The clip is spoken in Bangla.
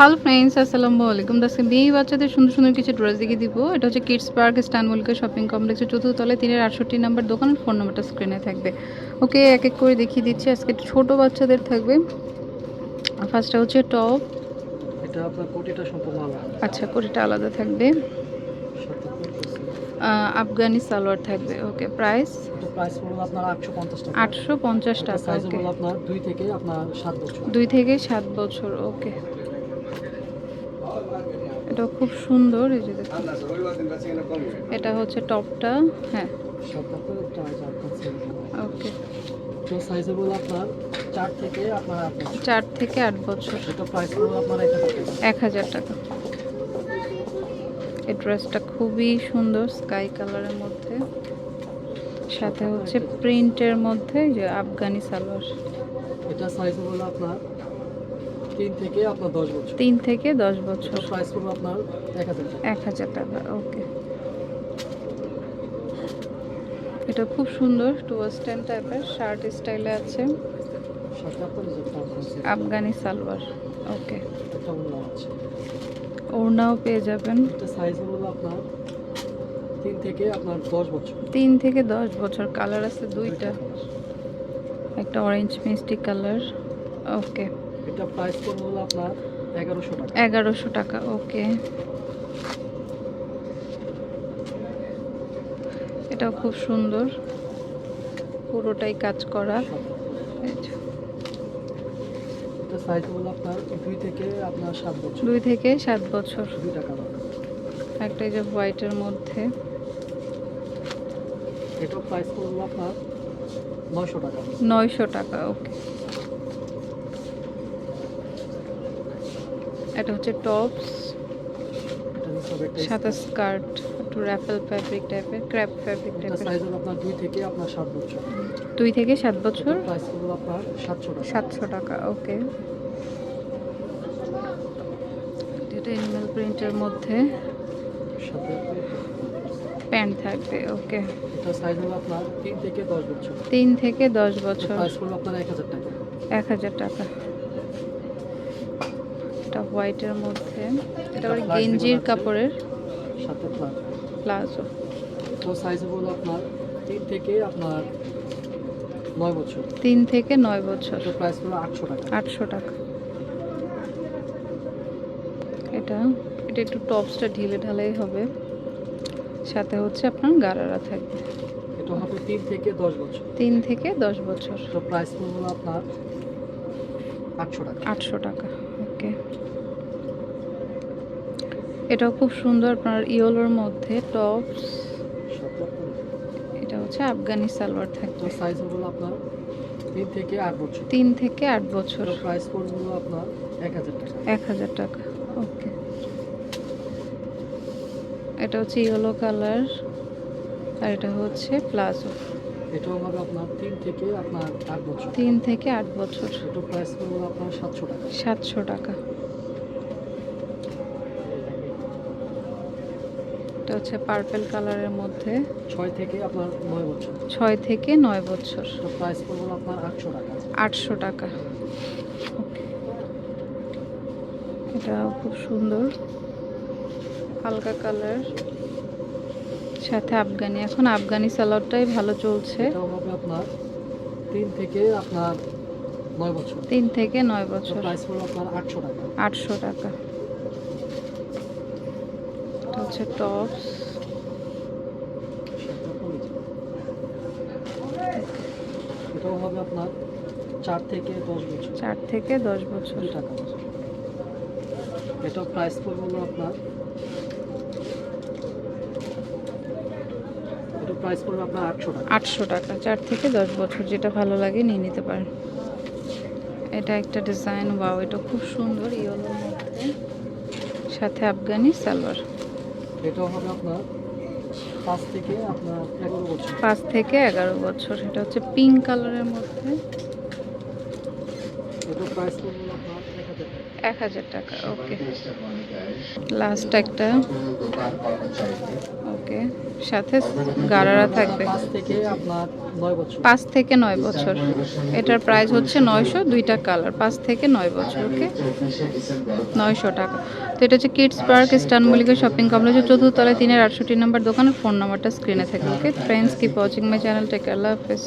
হ্যালো ফ্রেন্ডস আসসালামু আলাইকুম। দাসকে মেয়ে বাচ্চাদের সুন্দর সুন্দর কিছু ড্রেস দেখিয়ে দিব। এটা হচ্ছে কিডস পার্ক ইস্তানবুলকে শপিং কমপ্লেক্সের চতুর্থ তলায় তিনের আটষট্টি নাম্বার দোকান ফোন নাম্বারটা স্ক্রিনে থাকবে। ওকে এক এক করে দেখিয়ে দিচ্ছি। আজকে ছোট বাচ্চাদের থাকবে। ফার্স্টটা হচ্ছে টপ এটা আপনার কোটিটা সম্পূর্ণ আলাদা। আচ্ছা কোটিটা আলাদা থাকবে। আফগানি সালোয়ার থাকবে। ওকে প্রাইস প্রাইস পড়বে আপনার আটশো পঞ্চাশ টাকা। আটশো পঞ্চাশ টাকা সাইজ আপনার দুই থেকে আপনার সাত বছর। দুই থেকে সাত বছর ওকে। এটা খুব সুন্দর এই যে দেখুন। এটা হচ্ছে টপটা হ্যাঁ। ওকে। তো সাইজ আপনার চার থেকে আপনার আট বছর। থেকে এটা প্রাইস আপনার হাজার টাকা। এই ড্রেসটা খুবই সুন্দর স্কাই কালারের মধ্যে। সাথে হচ্ছে প্রিন্টের মধ্যে যে আফগানি সালোয়ার। এটা সাইজ হলো আপনার তিন থেকে আপনার দশ বছর। তিন থেকে দশ বছর। প্রাইস পড়বে আপনার এক হাজার টাকা। এক হাজার টাকা ওকে এটা খুব সুন্দর টু ওয়েস্টার্ন টাইপের শার্ট স্টাইলে আছে। আফগানি সালোয়ার ওকে ওড়নাও পেয়ে যাবেন। সাইজ হলো আপনার তিন থেকে আপনার দশ বছর। তিন থেকে দশ বছর কালার আছে দুইটা। একটা অরেঞ্জ মিষ্টি কালার ওকে এটা প্রাইস পড়বে হলো আপনার এগারোশো টাকা। এগারোশো টাকা ওকে। এটাও খুব সুন্দর। পুরোটাই কাজ করা। দুই থেকে আপনার সাত বছর। একটা যে হোয়াইটের মধ্যে। নয়শো টাকা ওকে। এটা হচ্ছে টপস সাথে স্কার্ট। একটু র্যাফেল ফ্যাব্রিক টাইপের ক্র্যাপ ফ্যাব্রিক টাইপের। সাইজ হলো আপনার দুই থেকে আপনার সাত বছর। দুই থেকে সাত বছর? প্রাইস পড়বে আপনার সাতশো টাকা। সাতশো টাকা ওকে। এটা এনিম্যাল প্রিন্টের মধ্যে সাথে প্যান্ট থাকবে ওকে। এটা সাইজ হলো আপনার তিন থেকে দশ বছর। তিন থেকে দশ বছর। প্রাইস পড়বে আপনার এক হাজার টাকা। এক হাজার টাকা। এটা হোয়াইটের মধ্যে। এটা আবার গেঞ্জির কাপড়ের। সাথে প্লাস প্লাজো তো সাইজ হলো আপনার তিন থেকে আপনার নয় বছর। তিন থেকে নয় বছর। প্রাইস পড়বে আটশো টাকা। আটশো টাকা। এটা এটা একটু টপসটা ঢিলে ঢালাই হবে। সাথে হচ্ছে আপনার গারারা থাকবে। এটা হবে তিন থেকে দশ বছর। তিন থেকে দশ বছর। তো প্রাইস পড়বে আপনার আটশো টাকা। আটশো টাকা ওকে। এটাও খুব সুন্দর আপনার ইয়েলোর মধ্যে টপস। এটা হচ্ছে আফগানি সালোয়ার থাকবে। সাইজ হলো আপনার তিন থেকে আট বছর। তিন থেকে আট বছর। প্রাইস পড়বে হলো আপনার এক হাজার টাকা। এক হাজার টাকা ওকে। এটা হচ্ছে ইয়েলো কালার আর এটা হচ্ছে প্লাজো। এটাও হবে আপনার তিন থেকে আপনার আট বছর। তিন থেকে আট বছর। এটা প্রাইস পড়বে আপনার সাতশো টাকা। সাতশো টাকা। এটা হচ্ছে পার্পেল কালারের মধ্যে। ছয় থেকে আপনার নয় বছর। ছয় থেকে নয় বছর। প্রাইস পড়বে আপনার আটশো টাকা। আটশো টাকা। এটা খুব সুন্দর। হালকা কালার সাথে আফগানি। এখন আফগানি সালোয়ারটাই ভালো চলছে। আপনার তিন থেকে আপনার নয় বছর। তিন থেকে নয় বছর। প্রাইস পড়বে আপনার আটশো টাকা। আটশো টাকা। হচ্ছে টপস। এটাও হবে আপনার চার থেকে দশ বছর। চার থেকে দশ বছর। টাকা এটাও প্রাইস পড়বে হলো আপনার। এটা প্রাইস পড়বে আপনার আটশো টাকা। আটশো টাকা চার থেকে দশ বছর যেটা ভালো লাগে নিয়ে নিতে পারেন। এটা একটা ডিজাইন ওয়াও এটা খুব সুন্দর ইয়েলোর মধ্যে। সাথে আফগানি সালোয়ার। এটাও হবে আপনার পাঁচ থেকে আপনার এগারো বছর। পাঁচ থেকে এগারো বছর সেটা হচ্ছে পিঙ্ক কালারের মধ্যে। এটা প্রাইস এক হাজার টাকা। ওকে লাস্ট একটা। সাথে গারারা থাকবে। পাঁচ থেকে নয় বছর। পাঁচ থেকে নয় বছর। এটার প্রাইস হচ্ছে নয়শো দুইটা কালার পাঁচ থেকে নয় বছর ওকে? নয়শো টাকা। তো এটা হচ্ছে কিডস পার্ক স্টান মল্লিকা শপিং কমপ্লেক্সের চতুর্থ তলায় তিনের আটষট্টি নাম্বার দোকানের ফোন নাম্বারটা স্ক্রিনে থাকে okay? Friends keep watching my channel take আল্লাহ হাফেজ